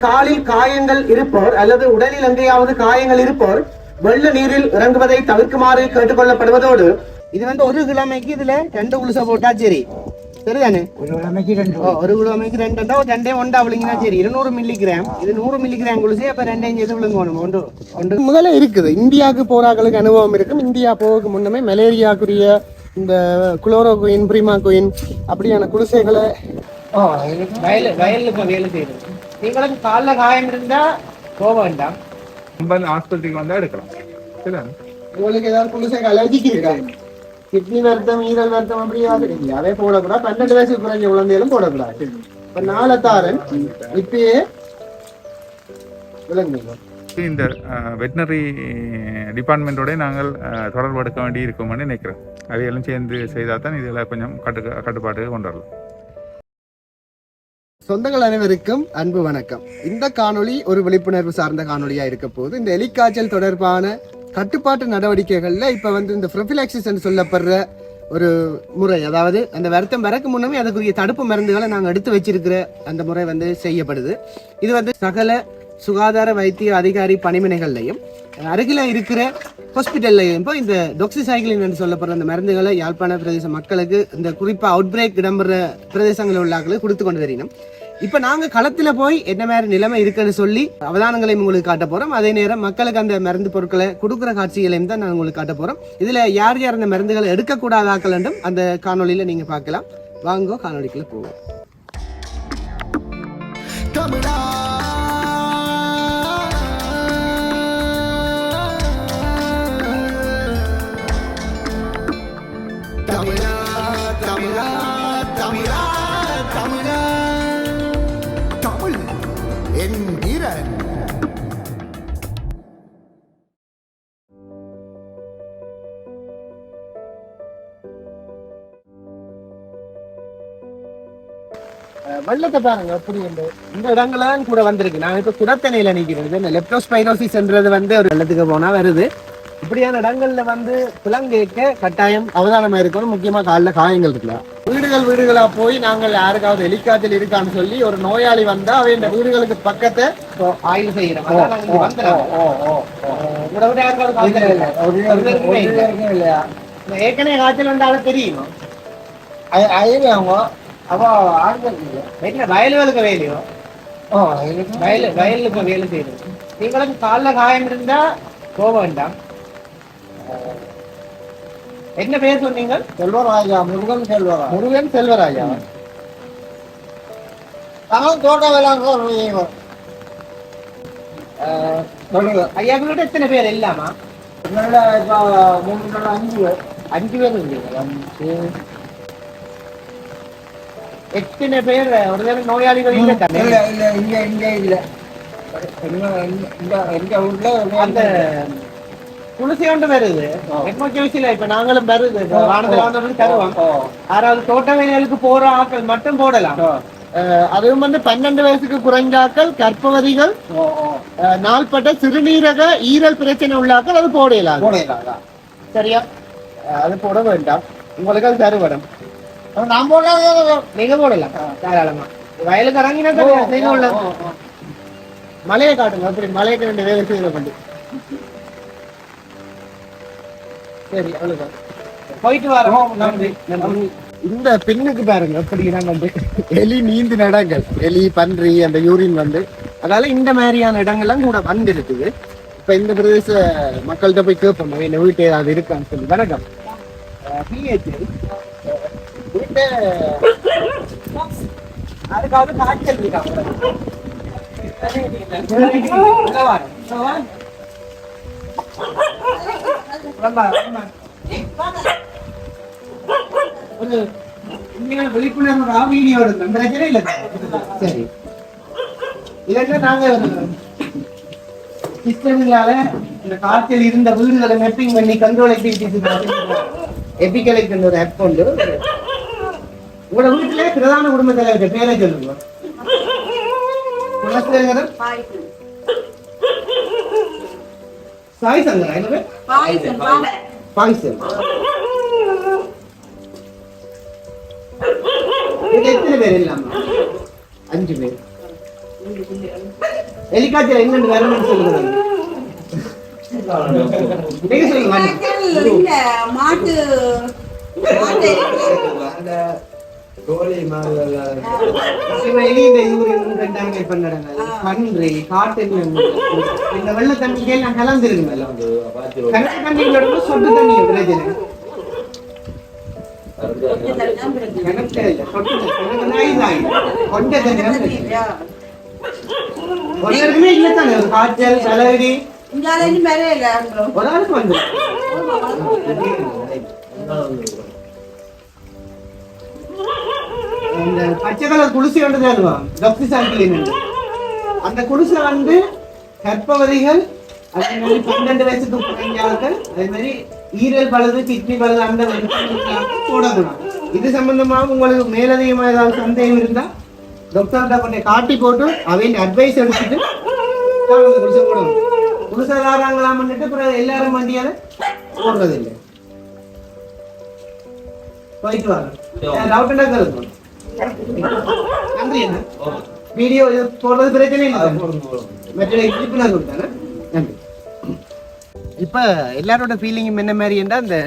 காலில் காயங்கள் இருப்போர் அல்லது உடலில் எங்கேயாவது காயங்கள் இருப்போர் வெள்ள நீரில் இறங்குவதை தவிர்க்குமாறு கேட்டுக்கொள்ளப்படுவதோடு இது வந்து ஒரு கிழமைக்கு இதுல ரெண்டு உளுச போட்டா சரி. சரிதானே? ஒரு கிழமைக்கு ரெண்டு ஒரு ரெண்டா ஒண்டா விழுங்கினா சரி. இருநூறு மில்லிகிராம் இது நூறு மில்லிகிராம் குளிச்சு அப்ப ரெண்டே இது விழுங்கணும் ஒன்று ஒன்று. முதல்ல இருக்குது. இந்தியாவுக்கு போறாக்களுக்கு அனுபவம் இருக்கும் இந்தியா போக முன்னமே மலேரியாக்குரிய இந்த குளோரோகுயின் பிரிமாகுயின் அப்படியான குளிசைகளை வயல் இப்போ வேலை செய்யுது. நீங்களுக்கு காலில் காயம் இருந்தா போக வேண்டாம். நம்ம ஹாஸ்பிட்டலுக்கு வந்தா எடுக்கலாம். சரிதானே? உங்களுக்கு ஏதாவது குளிசை அலர்ஜிக்கு இருக்காங்க கிட்னி வருத்தம் ஈரல் வருத்தம் அப்படி யாரும் இல்லை அதே போடக்கூடாது. பன்னெண்டு வயசு குறைஞ்ச குழந்தைகளும் போடக்கூடாது. இப்ப நாளத்தாரன் இப்பயே விளங்குங்க. இந்த வெட்டினரி டிபார்ட்மெண்ட்டோட நாங்கள் தொடர்பு எடுக்க வேண்டி இருக்கும்னு நினைக்கிறேன். அவையெல்லாம் சேர்ந்து செய்தால் தான் இதில் கொஞ்சம் கட்டு கட்டுப்பாடு கொண்டு வரலாம். சொந்தங்கள் அனைவருக்கும் அன்பு வணக்கம். இந்த காணொளி ஒரு விழிப்புணர்வு சார்ந்த காணொளியா இருக்க போது இந்த எலிக்காய்ச்சல் தொடர்பான கட்டுப்பாட்டு நடவடிக்கைகள்ல இப்ப வந்து இந்த ப்ரொஃபிலாக்சிஸ் சொல்லப்படுற ஒரு முறை அதாவது அந்த வருத்தம் வரக்கு முன்னமே அதுக்குரிய தடுப்பு மருந்துகளை நாங்கள் எடுத்து வச்சிருக்கிற அந்த முறை வந்து செய்யப்படுது. இது வந்து சகல சுகாதார வைத்திய அதிகாரி பணிமனைகள்லையும் அருகில் இருக்கிற ஹாஸ்பிட்டல்லையும் இப்போ இந்த டொக்சிசைக்ளின் என்று சொல்லப்படுற அந்த மருந்துகளை யாழ்ப்பாண பிரதேச மக்களுக்கு இந்த குறிப்பாக அவுட் பிரேக் இடம்பெற பிரதேசங்களில் உள்ள கொடுத்து கொண்டு தெரியணும் இப்ப நாங்க களத்துல போய் என்ன மாதிரி நிலைமை இருக்குன்னு சொல்லி அவதானங்களை உங்களுக்கு காட்ட போறோம். அதே நேரம் மக்களுக்கு அந்த மருந்து பொருட்களை கொடுக்குற காட்சிகளையும் தான் நான் உங்களுக்கு காட்ட போறோம். இதுல யார் யார் அந்த மருந்துகளை எடுக்கக்கூடாதாக்கள் என்றும் அந்த காணொளியில நீங்க பார்க்கலாம். வாங்கோ காணொளிக்குள்ள போவோம். வெள்ளத்தை பாருங்க எப்படி உண்டு இந்த இடங்கள்லாம் கூட வந்திருக்கு. நான் இப்ப குடத்தனையில நிக்கிறது இந்த லெப்டோஸ்பைரோசிஸ்ன்றது வந்து ஒரு வெள்ளத்துக்கு போனா வருது. இப்படியான இடங்கள்ல வந்து பிளங்கேக்க கட்டாயம் அவதானமா இருக்கணும். முக்கியமா காலில் காயங்கள் இருக்குல்ல. வீடுகள் வீடுகளா போய் நாங்கள் யாருக்காவது எலிக்காய்ச்சல் இருக்கான்னு சொல்லி ஒரு நோயாளி வந்தா அவை இந்த வீடுகளுக்கு பக்கத்தை ஆய்வு செய்யறோம் ஏற்கனவே காய்ச்சல் வந்தாலும் தெரியுமா? அவங்க. அவ ஆண்கள் என்ன வயல்களுக்கு வேலையோ? வயல் வயல்ல இப்ப வேலை செய்யுது. நீங்களுக்கு காலில் காயம் இருந்தா போக வேண்டாம். என்ன பேர் சொன்னீங்க? செல்வராஜா முருகன் செல்வராஜா முருகன் செல்வராஜா. அவன் தோட்ட வேளாண் சொல்லுங்க. ஐயா உங்கள்ட்ட எத்தனை பேர் இல்லாமா? என்னோட இப்போ மூணு அஞ்சு பேர். அஞ்சு பேர் இருக்கீங்களா எத்தனை பேர் ஒரு தடவை நோயாளிகள் இல்லை தானே? இல்ல இல்ல இங்க இங்க இல்ல. இங்க இந்த எங்க ஊர்ல அந்த துளசி ஒன்று வருது. எக்மோஜோசில இப்ப நாங்களும் வருது. வானத்துல வந்து தருவோம். ஆறாவது தோட்ட வேலைகளுக்கு போற ஆட்கள் மட்டும் போடலாம். அதுவும் வந்து பன்னெண்டு வயசுக்கு குறைஞ்சாக்கள் கர்ப்பவதிகள் நாள்பட்ட சிறுநீரக ஈரல் பிரச்சனை உள்ளாக்கள் அது போடலாம். சரியா? அது போட வேண்டாம். உங்களுக்கு அது தருவடம். நான் போடலாம் நீங்க போடலாம் தாராளமா வயலுக்கு இறங்கினா நீங்க மலையை காட்டுங்க அப்படி மலைக்கு ரெண்டு வேலை செய்யற பண்ணி சரி அவ்வளவுதான் போயிட்டு வரோம் நன்றி நன்றி இந்த பின்னுக்கு பாருங்க அப்படின்னா வந்து எலி நீந்து இடங்கள் எலி பன்றி அந்த யூரின் வந்து அதனால இந்த மாதிரியான இடங்கள்லாம் கூட வந்து இருக்குது இப்ப இந்த பிரதேச மக்கள்கிட்ட போய் கேட்போம் என்ன வீட்டு ஏதாவது இருக்கான்னு சொல்லி வணக்கம் பிஹெச் வீட்டு அதுக்காவது காய்ச்சல் இருக்காங்க ஒரு உண்மையான விழிப்புணர்வு வீடியோ பிரச்சனை இல்லை சரி. இதெல்லாம் நாங்க சிஸ்டம்களால இந்த காய்ச்சல் இருந்த வீடுகளை மேப்பிங் பண்ணி கண்ட்ரோல் ஆக்டிவிட்டிஸ் எபிகலைக்கு ஒரு ஆப் கொண்டு உங்களோட வீட்டுல பிரதான குடும்ப தலைவர் பேரை சொல்லுங்க. சாய் சங்கரா என்ன பேர் பாய்சன் எத்தனை பேர் இல்லாம? அஞ்சு பேர். என்னன்னு வேற என்ன சொல்லுங்க. நீங்க சொல்லுங்க மாட்டு மாட்டு அந்த கோழி யூரின் ரெண்டாங்க இப்ப நடங்க பன்றி காட்டு இந்த வெள்ள தண்ணிக்கு எல்லாம் கணக்கு சொட்டு தண்ணி. பிரச்சனை இல்ல தான். காய்ச்சல் தலைவலி மேலே இல்லை ஒரு ஆளுக்கு வந்து இந்த பச்சை கலர் குடிசை வந்து தருவான் கப்சி சாங்கிலின் அந்த குடிசை வந்து கற்பவதிகள் அதே மாதிரி பன்னெண்டு வயசுக்கு குறைஞ்சார்கள் அதே மாதிரி ஈரல் பழுது கிட்னி பழுது அந்த போடக்கூடாது இது சம்பந்தமாக உங்களுக்கு மேலதிகமா ஏதாவது சந்தேகம் இருந்தா டாக்டர்கிட்ட கொஞ்சம் காட்டி போட்டு அவங்க அட்வைஸ் எடுத்துட்டு குடிசை போடணும் குடிசை தாராங்களாம்னுட்டு அப்புறம் எல்லாரும் வண்டியால போடுறது இல்லை போயிட்டு வாங்க. டவுட் கேளுங்க. நன்றி வீடியோ இது போடுறது பிரச்சனை இல்லை மற்ற விழிப்புணர்வு தானே நன்றி இப்போ எல்லாரோட ஃபீலிங்கும் என்ன மாதிரி என்றால் இந்த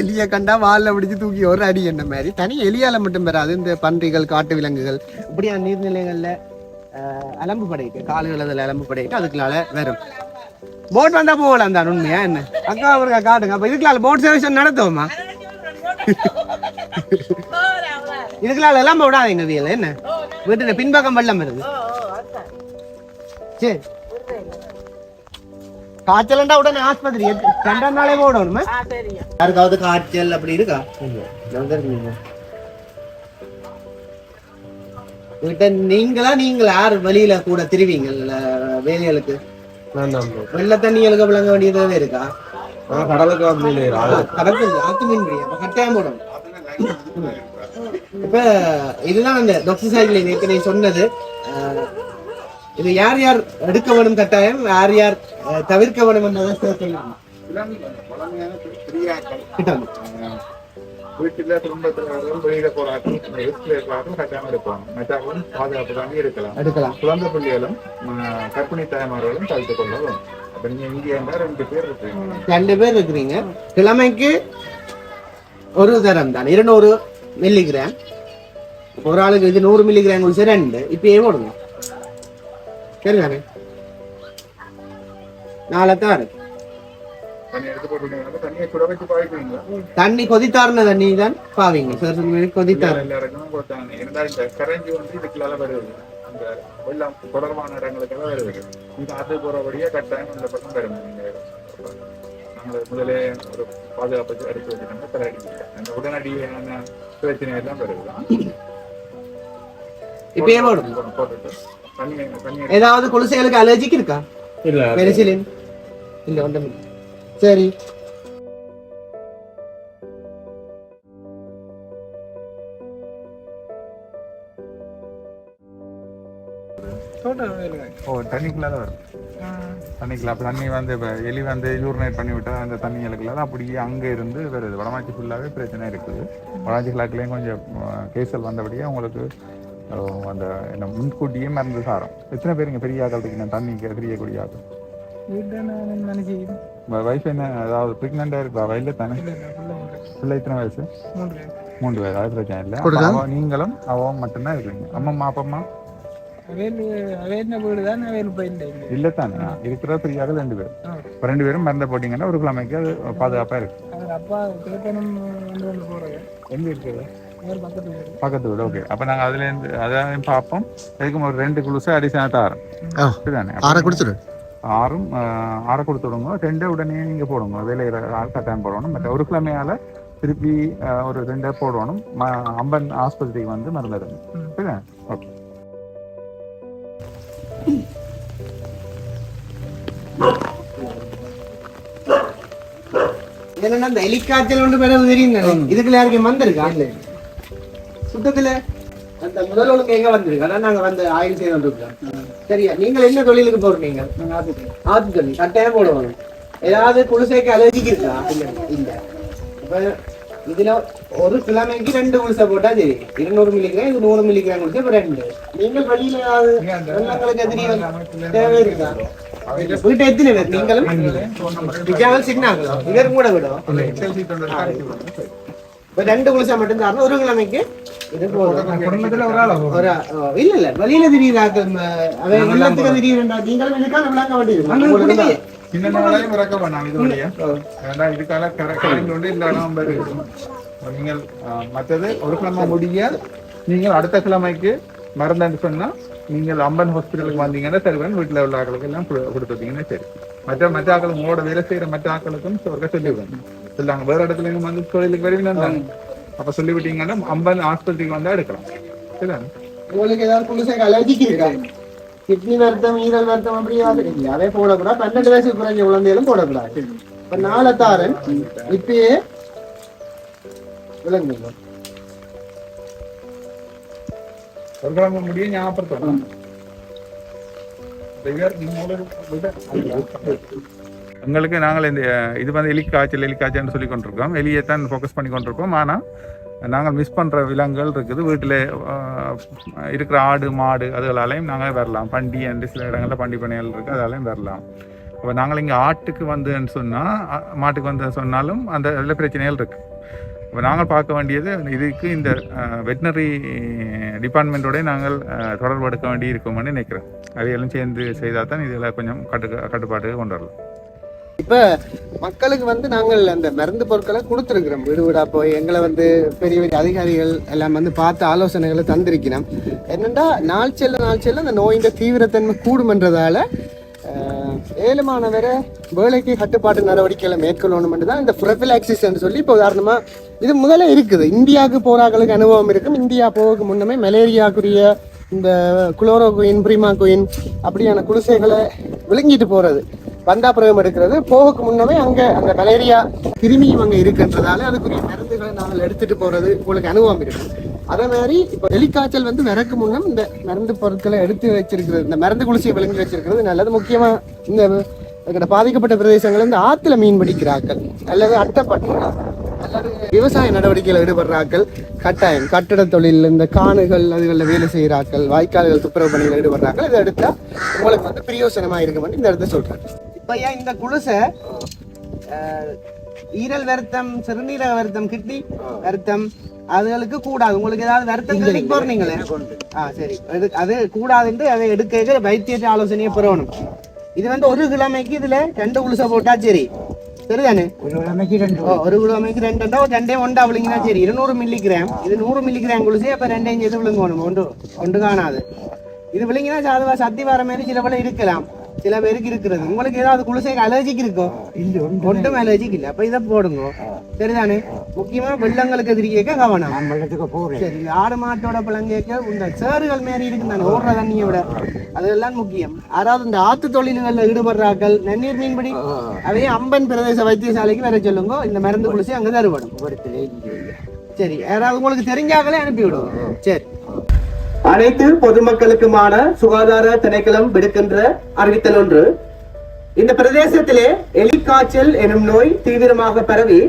எலியை கண்டா வால்ல பிடிச்சி தூக்கி ஒரு அடி என்ன மாதிரி தனி எலியால் மட்டும் பெறாது இந்த பன்றிகள் காட்டு விலங்குகள் இப்படியா நீர்நிலைகளில் அலம்பு படைக்கு காலுகள் அதில் அலம்பு படைக்கு அதுக்குள்ளால வரும் போட் வந்தா போகலாம் தான் உண்மையா என்ன அக்கா அவருக்கா காட்டுங்க அப்ப இதுக்குள்ள போட் சர்வீஸ் நடத்துவோமா இதுக்குள்ளால எல்லாம் விடாதீங்க வீல என்ன? வீட்டுல பின்பக்கம் வெள்ளம் வருது. சரி. காய்ச்சல்ண்டா உடனே ஆஸ்பத்திரி. ரெண்டாம் நாளே போடணுமா? யாருக்காவது காய்ச்சல் அப்படி இருக்கா? வீட்டை நீங்களா நீங்களா? யார் வெளியில கூட திருவீங்க வேலைகளுக்கு? வெள்ள தண்ணிகளுக்கு விளங்க வேண்டியதாவே இருக்கா? கடலுக்கு வந்து ஆத்து மீன் கட்டாயம் போடணும். இப்ப இதுதான் அந்த டாக்டர் சாஹிப்ல ஏற்கனவே சொன்னது. இது யார் யார் எடுக்க வேணும் கட்டாயம் யார் யார் தவிர்க்க வேணும் என்றதை சேர்க்கலாம். வீட்டுல குடும்பத்தினர்கள் வெளியில போறார்கள் ரிஸ்க்ல இருக்கிறார்கள் கட்டாயம் இருப்பாங்க பாதுகாப்பு தாண்டி இருக்கலாம் எடுக்கலாம். குழந்தை பிள்ளைகளும் கர்ப்பிணி தாய்மார்களும் தவிர்த்துக் கொள்ளவும். அப்ப நீங்க இங்கே இருந்தா ரெண்டு பேர் இருக்கீங்க ரெண்டு பேர் இருக்கிறீங்க. கிழமைக்கு ஒரு தரம் தான். இருநூறு மில்லிகிராம் ஒரு ஆளுக்கு இது நூறு மில்லிகிராம் குடிச்சு ரெண்டு இப்பயே போடுங்க சரிதானே நாளைத்தான் இருக்கு தண்ணி தண்ணியை சுட வச்சு தண்ணி கொதித்தாருன தண்ணி தான் பாவீங்க சார் கொதித்தாரு கொடுத்தாங்க இருந்தாலும் இந்த வந்து இதுக்குள்ளால தொடர்பான இடங்களுக்கெல்லாம் வருது இந்த அது போறபடியே கட்டாயம் இந்த பக்கம் வரும் நாங்கள் முதலே ஒரு பாதுகாப்பு அந்த உடனடியான பிரச்சனை எல்லாம் வருது இப்பயே போடும். ஏதாவது குளிசைகளுக்கு அலர்ஜிக்கு இருக்கா? இல்ல பெரிசிலின் இல்ல ஒன்றும். சரி. வரும் தண்ணிக்குள்ள அப்போ தண்ணி வந்து இப்போ எலி வந்து யூரினேட் பண்ணி விட்டா அந்த தண்ணிகளுக்குள்ள அப்படியே அங்கே இருந்து வருது வடமாச்சி ஃபுல்லாகவே பிரச்சனை இருக்குது. வடமாச்சி கிளாக்லேயும் கொஞ்சம் கேசல் வந்தபடியே உங்களுக்கு அந்த என்ன முன்கூட்டியே மருந்து சாரம். எத்தனை பேருங்க பெரிய ஆக்கள் இருக்கீங்க? தண்ணிக்கு தெரியக்கூடிய ஆக்கள் வயசு என்ன அதாவது ப்ரெக்னெண்டாக இருக்கா? வயலில் தானே? பிள்ளை எத்தனை வயசு? மூன்று வயசு. அது பிரச்சனை இல்லை. அப்ப அவ நீங்களும் அவன் மட்டும்தான் இருக்கீங்க. அம்மம்மா அப்பம்மா? இல்ல தானே இருக்கிற பெரியாக ரெண்டு பேர் இப்ப ரெண்டு பேரும் மருந்த போட்டீங்கன்னா ஒரு கிழமைக்கு அது பாதுகாப்பா இருக்கு எங்க இருக்குது பக்கத்து வீடு ஓகே அப்ப நாங்க அதுல இருந்து அதையும் பார்ப்போம் அதுக்கும் ஒரு ரெண்டு குளுசை அடிஷனா தாரோம் சரிதானே ஆற கொடுத்துரு ஆறும் ஆற கொடுத்து விடுங்க ரெண்டே உடனே நீங்க போடுங்க வேலையில ஆள் கட்டாயம் போடணும் மற்ற ஒரு கிழமையால திருப்பி ஒரு ரெண்டே போடணும் அம்பன் ஆஸ்பத்திரிக்கு வந்து மருந்து ஓகே என்னன்னா இந்த எலிக்காய்ச்சல் ஒன்று பிறகு தெரியும் இதுக்குள்ள யாருக்கு வந்திருக்கா இல்ல சுத்தத்துல அந்த முதல் ஒழுங்கு எங்க வந்திருக்கு அதான் நாங்க வந்து ஆய்வு செய்து வந்திருக்கோம் சரியா நீங்கள் என்ன தொழிலுக்கு போறீங்க ஆத்து தொழில் கட்டாயம் போடுவாங்க ஏதாவது குளிசைக்கு அலர்ஜிக்கு இருக்கா இல்ல இல்ல இப்ப இதுல ஒரு கிழமைக்கு ரெண்டு குளிசை போட்டா சரி இருநூறு மில்லிகிராம் இது நூறு மில்லிகிராம் குளிசை இப்ப ரெண்டு நீங்கள் வெளியில வெள்ளங்களுக்கு எதிரி தேவை இருக்கா வீட்டை எத்தனை பேர் நீங்களும் விஜயாவல் சின்னாங்களோ இவரும் கூட விடும் இப்ப ரெண்டு குளிசை மட்டும் தரணும் ஒரு கிழமைக்கு இல்ல இல்ல வெளியில திடீராக்கள் அவன் வெள்ளத்துக்கு திடீர்னா நீங்களும் இதுக்காக விளங்க வேண்டியது சின்ன நாளையும் இறக்க வேணாம் இது வழியா ஏன்னா இதுக்கால கரெக்டாக கொண்டு இந்த இடம் வருது நீங்கள் மற்றது ஒரு கிழமை முடிய நீங்கள் அடுத்த கிழமைக்கு மருந்துன்னு சொன்னா நீங்கள் அம்பன் ஹாஸ்பிட்டலுக்கு வந்தீங்கன்னா தருவேன் வீட்டுல உள்ள ஆட்களுக்கு எல்லாம் கொடு- கொடுத்துட்டீங்கன்னா சரி. மற்ற மற்ற ஆட்கள் உங்களோட வேலை செய்யற மற்ற ஆட்களுக்கும் சொல்ல சொல்லிவிடுங்க சொல்லாங்க வேற இடத்துல இருந்து வந்து தொழிலுக்கு வருவீங்க அப்ப சொல்லிவிட்டீங்கன்னா அம்பன் ஆஸ்பத்திரிக்கு வந்தா எடுக்கலாம். சரிதானே உங்களுக்கு ஏதாவது புதுசா அலர்ஜிக்கு இருக்கா? கிட்னி வருத்தம் ஈரல் வருத்தம் அப்படி அதே போடக்கூடாது. பன்னெண்டு வயசு குறைஞ்ச குழந்தைகளும் போடக்கூடாது. இப்ப நாளை தாரன் இப்பயே விளங்குங்க சொல்றாங்க முடிய ஞாபகப்படுத்தணும். எங்களுக்கு நாங்கள் இந்த இது வந்து எலிக்காய்ச்சல் எலிக்காய்ச்சல்னு சொல்லி கொண்டிருக்கோம். எலியை தான் ஃபோக்கஸ் பண்ணி கொண்டிருக்கோம். ஆனால் நாங்கள் மிஸ் பண்ணுற விலங்குகள் இருக்குது. வீட்டில் இருக்கிற ஆடு மாடு அதுகளாலையும் நாங்கள் வரலாம். பண்டி அண்டு சில இடங்களில் பண்டி பணிகள் இருக்குது அதாலையும் வரலாம். இப்போ நாங்கள் இங்கே ஆட்டுக்கு வந்துன்னு சொன்னால் மாட்டுக்கு வந்து சொன்னாலும் அந்த இதில் பிரச்சனைகள் இருக்குது இப்போ நாங்கள் பார்க்க வேண்டியது இதுக்கு இந்த வெட்டினரி டிபார்ட்மெண்ட்டோடய நாங்கள் தொடர்பு எடுக்க வேண்டி இருக்கோம்னு நினைக்கிறேன். அதையெல்லாம் சேர்ந்து செய்தால் தான் இதில் கொஞ்சம் கட்டு கட்டுப்பாட்டுக்கு கொண்டு வரலாம். இப்போ மக்களுக்கு வந்து நாங்கள் அந்த மருந்து பொருட்களை கொடுத்துருக்குறோம். வீடு வீடாக போய் எங்களை வந்து பெரிய பெரிய அதிகாரிகள் எல்லாம் வந்து பார்த்து ஆலோசனைகளை தந்திருக்கிறோம். என்னென்னா நாள் செல்ல நாள் செல்ல அந்த நோயின் தீவிரத்தன்மை கூடுமென்றதால ஏழு ஏழுமானவரை வேலைக்கு கட்டுப்பாட்டு நடவடிக்கைகளை மேற்கொள்ளணும் தான் இந்த ப்ரொஃபிலாக்சிஸ் சொல்லி இப்போ உதாரணமா இது முதல்ல இருக்குது. இந்தியாவுக்கு போராக்களுக்கு அனுபவம் இருக்கும். இந்தியா போக முன்னமே மலேரியாக்குரிய இந்த குளோரோ குயின் பிரிமா குயின் அப்படியான குடிசைகளை விழுங்கிட்டு போறது வந்தாபிரகம் எடுக்கிறது. போகக்கு முன்னமே அங்க அந்த மலேரியா கிருமியும் அங்க இருக்குன்றதால அதுக்குரிய மருந்துகளை நாங்கள் எடுத்துட்டு போறது உங்களுக்கு அனுபவம் இருக்கு அதே மாதிரி இப்போ எலிக்காய்ச்சல் வந்து விறக்கு முன்னம் இந்த மருந்து பொருட்களை எடுத்து வச்சிருக்கிறது இந்த மருந்து குளிசையை விளங்கி வச்சிருக்கிறது நல்லது. முக்கியமா இந்த எங்கட பாதிக்கப்பட்ட பிரதேசங்கள் இந்த ஆத்துல மீன் பிடிக்கிறார்கள் அல்லது அட்டைப்பட்டு அல்லது விவசாய நடவடிக்கையில் ஈடுபடுறாக்கள் கட்டாயம் கட்டட தொழில் இந்த காணுகள் அதுகளில் வேலை செய்கிறாக்கள் வாய்க்கால்கள் துப்புரவு பணியில் ஈடுபடுறாக்கள் இதை எடுத்தா உங்களுக்கு வந்து பிரயோசனமாக இருக்கும் இந்த இடத்த சொல்றேன் இப்போ ஏன் இந்த குழுசை ஈரல் வருத்தம் சிறுநீரக வருத்தம் கிட்னி வருத்தம் அதுகளுக்கு கூடாது. உங்களுக்கு ஏதாவது வருத்தம் கிளினிக் போறீங்களே? ஆ சரி. அது அது கூடாதுன்ட்டு அதை எடுக்க வைத்தியத்தை ஆலோசனையை பெறணும். இது வந்து ஒரு கிழமைக்கு இதுல ரெண்டு குளிசை போட்டா சரி. சரிதானே? ஒரு கிழமைக்கு ரெண்டு ஒரு கிலோமீட்டர் ரெண்டு ஒண்டா விழுங்கினா சரி. இருநூறு மில்லிகிராம் இது நூறு மில்லிகிராம் குளிச்சு அப்ப ரெண்டையும் சேர்த்து விழுங்கணும். ஒன்று ஒன்று காணாது. இது விழுங்கினா சாதுவா சத்தி வர மாதிரி சில பேர் இருக்கலாம். சில பேருக்கு இருக்கிறது. உங்களுக்கு ஏதாவது குளிசைக்கு அலர்ஜிக்கு இருக்கோ? இல்ல ஒன்று ஒன்றும் அலர்ஜிக்கு இல்லை. அப்ப இதை போடுங்க. சரிதானே? முக்கியமா வெள்ளங்களுக்கு எதிரிக்க கவனம். வெள்ளத்துக்கு போறேன். சரி ஆடு மாட்டோட பழங்கேக்க இந்த சேறுகள் மாரி இருக்கு தானே ஓடுற தண்ணியை விட. அதெல்லாம் முக்கியம். யாராவது இந்த ஆத்து தொழில்களில் ஈடுபடுறாக்கள் நன்னீர் மீன்பிடி அவையே அம்பன் பிரதேச வைத்தியசாலைக்கு வர சொல்லுங்க. இந்த மருந்து குளிச்சு அங்க தருவடும் சரி யாராவது உங்களுக்கு தெரிஞ்சாங்களே அனுப்பி விடுவோம் சரி. அனைத்து பொதுமக்களுக்குமான சுகாதார திணைக்களம் விடுக்கின்ற அறிவித்தல் ஒன்று. இந்த பிரதேசத்திலே எலிக்காய்ச்சல் எனும் நோய் தீவிரமாக பரவி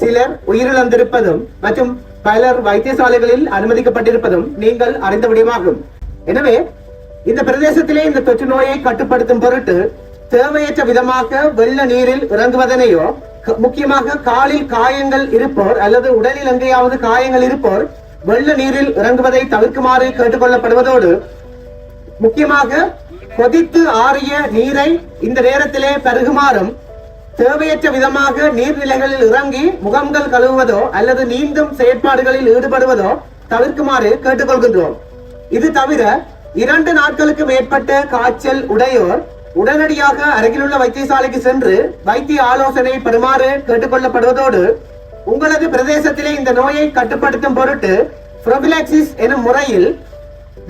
சிலர் உயிரிழந்திருப்பதும் மற்றும் பலர் வைத்தியசாலைகளில் அனுமதிக்கப்பட்டிருப்பதும் நீங்கள் அறிந்த விடயமாகும். எனவே இந்த பிரதேசத்திலே இந்த தொற்று நோயை கட்டுப்படுத்தும் பொருட்டு தேவையற்ற விதமாக வெள்ள நீரில் இறங்குவதனையோ முக்கியமாக காலில் காயங்கள் இருப்போர் அல்லது உடலில் எங்கேயாவது காயங்கள் இருப்போர் வெள்ள நீரில் இறங்குவதை தவிர்க்குமாறு கேட்டுக்கொள்ளப்படுவதோடு முக்கியமாக கொதித்து ஆறிய நீரை இந்த நேரத்திலே பருகுமாறும் தேவையற்ற விதமாக நீர்நிலைகளில் இறங்கி முகங்கள் கழுவுவதோ அல்லது நீந்தும் செயற்பாடுகளில் ஈடுபடுவதோ தவிர்க்குமாறு கேட்டுக்கொள்கின்றோம். இது தவிர இரண்டு நாட்களுக்கு மேற்பட்ட காய்ச்சல் உடையோர் உடனடியாக அருகிலுள்ள வைத்தியசாலைக்கு சென்று வைத்திய ஆலோசனை பெறுமாறு கேட்டுக்கொள்ளப்படுவதோடு உங்களது பிரதேசத்திலே இந்த நோயை கட்டுப்படுத்தும் பொருட்டு புரோபிலாக்சிஸ் எனும் முறையில்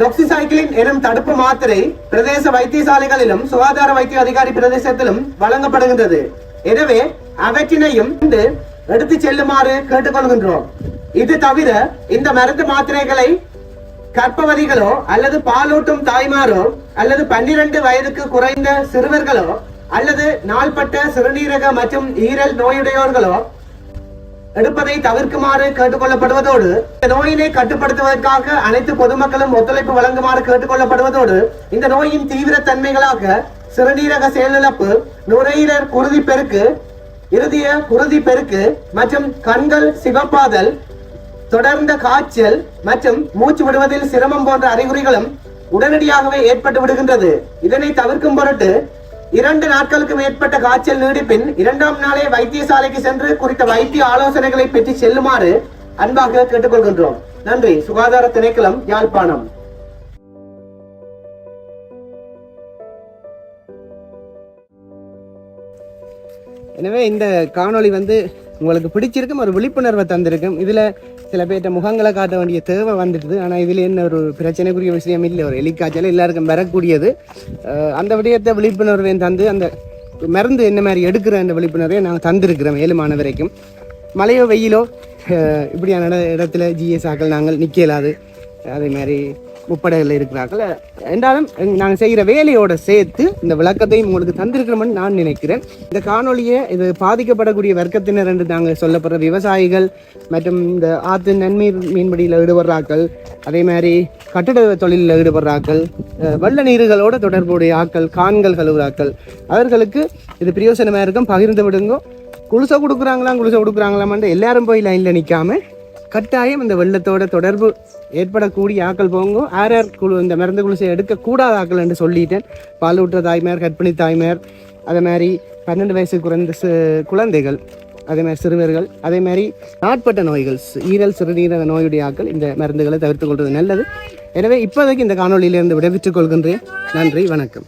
டொக்சிசைக்கிளின் எனும் தடுப்பு மாத்திரை பிரதேச வைத்தியசாலைகளிலும் சுகாதார வைத்திய அதிகாரி பிரதேசத்திலும் வழங்கப்படுகின்றது. எனவே அவற்றினையும் இன்று எடுத்துச் செல்லுமாறு கேட்டுக்கொள்கின்றோம். இது தவிர இந்த மருந்து மாத்திரைகளை கற்பவதிகளோ அல்லது பாலூட்டும் தாய்மாரோ அல்லது பன்னிரண்டு வயதுக்கு குறைந்த சிறுவர்களோ அல்லது நாள்பட்ட சிறுநீரக மற்றும் ஈரல் நோயுடையோர்களோ எடுப்பதை தவிர்க்குமாறு கேட்டுக்கொள்ளப்படுவதோடு இந்த நோயினை கட்டுப்படுத்துவதற்காக அனைத்து பொதுமக்களும் ஒத்துழைப்பு வழங்குமாறு கேட்டுக்கொள்ளப்படுவதோடு இந்த நோயின் தீவிர தன்மைகளாக சிறுநீரக செயலிழப்பு நுரையீரல் குருதி பெருக்கு இருதய குருதி பெருக்கு மற்றும் கண்கள் சிவப்பாதல் தொடர்ந்த காய்ச்சல் மற்றும் மூச்சு விடுவதில் சிரமம் போன்ற அறிகுறிகளும் உடனடியாகவே ஏற்பட்டு விடுகின்றது. இதனை தவிர்க்கும் பொருட்டு இரண்டு நாட்களுக்கு மேற்பட்ட காய்ச்சல் நீடிப்பின் இரண்டாம் நாளே வைத்தியசாலைக்கு சென்று குறித்த வைத்திய ஆலோசனைகளை பெற்று செல்லுமாறு அன்பாக கேட்டுக்கொள்கின்றோம். நன்றி. சுகாதார திணைக்களம் யாழ்ப்பாணம். எனவே இந்த காணொளி வந்து உங்களுக்கு பிடிச்சிருக்கும் ஒரு விழிப்புணர்வை தந்திருக்கும். இதில் சில பேர்ட்ட முகங்களை காட்ட வேண்டிய தேவை வந்துடுது. ஆனால் இதில் என்ன ஒரு பிரச்சனைக்குரிய விஷயம் இல்லை. ஒரு எலிக்காய்ச்சல் எல்லாருக்கும் வரக்கூடியது. அந்த விடயத்தை விழிப்புணர்வையும் தந்து அந்த மருந்து என்ன மாதிரி எடுக்கிற அந்த விழிப்புணர்வையும் நாங்கள் தந்திருக்கிறோம் ஏழுமான வரைக்கும். மழையோ வெயிலோ இப்படியான இடத்துல ஜிஎஸ் ஆக்கள் நாங்கள் நிற்க இயலாது அதே மாதிரி முப்படையில் இருக்கிறார்கள். என்றாலும் நாங்கள் செய்கிற வேலையோட சேர்த்து இந்த விளக்கத்தையும் உங்களுக்கு தந்திருக்கிறோம்னு நான் நினைக்கிறேன். இந்த காணொளியை இது பாதிக்கப்படக்கூடிய வர்க்கத்தினர் என்று நாங்கள் சொல்லப்படுற விவசாயிகள் மற்றும் இந்த ஆற்று நன்மை மீன்பிடியில் ஈடுபடுறாக்கள் அதே மாதிரி கட்டிட தொழிலில் ஈடுபடுறாக்கள் அஹ் வெள்ள நீர்களோட தொடர்புடைய ஆக்கள் கான்கள் கழுவுறாக்கள் அவர்களுக்கு இது பிரயோசனமாக இருக்கும் பகிர்ந்து விடுங்கோ. குளிசை கொடுக்குறாங்களாம் குளிசை கொடுக்குறாங்களாமான்ட்டு எல்லாரும் போய் லைனில் நிற்காம கட்டாயம் இந்த வெள்ளத்தோட தொடர்பு ஏற்படக்கூடிய ஆக்கள் போங்கும் ஆர் ஆர் குழு இந்த மருந்து குளிசை எடுக்கக்கூடாத ஆக்கள் என்று சொல்லிட்டேன். பாலூற்ற தாய்மார் கர்ப்பிணி தாய்மார் அதே மாதிரி பன்னெண்டு வயசு குறைந்த சி- குழந்தைகள் அதே மாதிரி சிறுவர்கள் அதே மாதிரி நாட்பட்ட நோய்கள் ஈரல் சிறுநீரக நோயுடைய ஆக்கள் இந்த மருந்துகளை தவிர்த்து கொள்வது நல்லது. எனவே இப்போதைக்கு இந்த காணொலியிலிருந்து விடைபெற்றுக் கொள்கின்றேன். நன்றி வணக்கம்.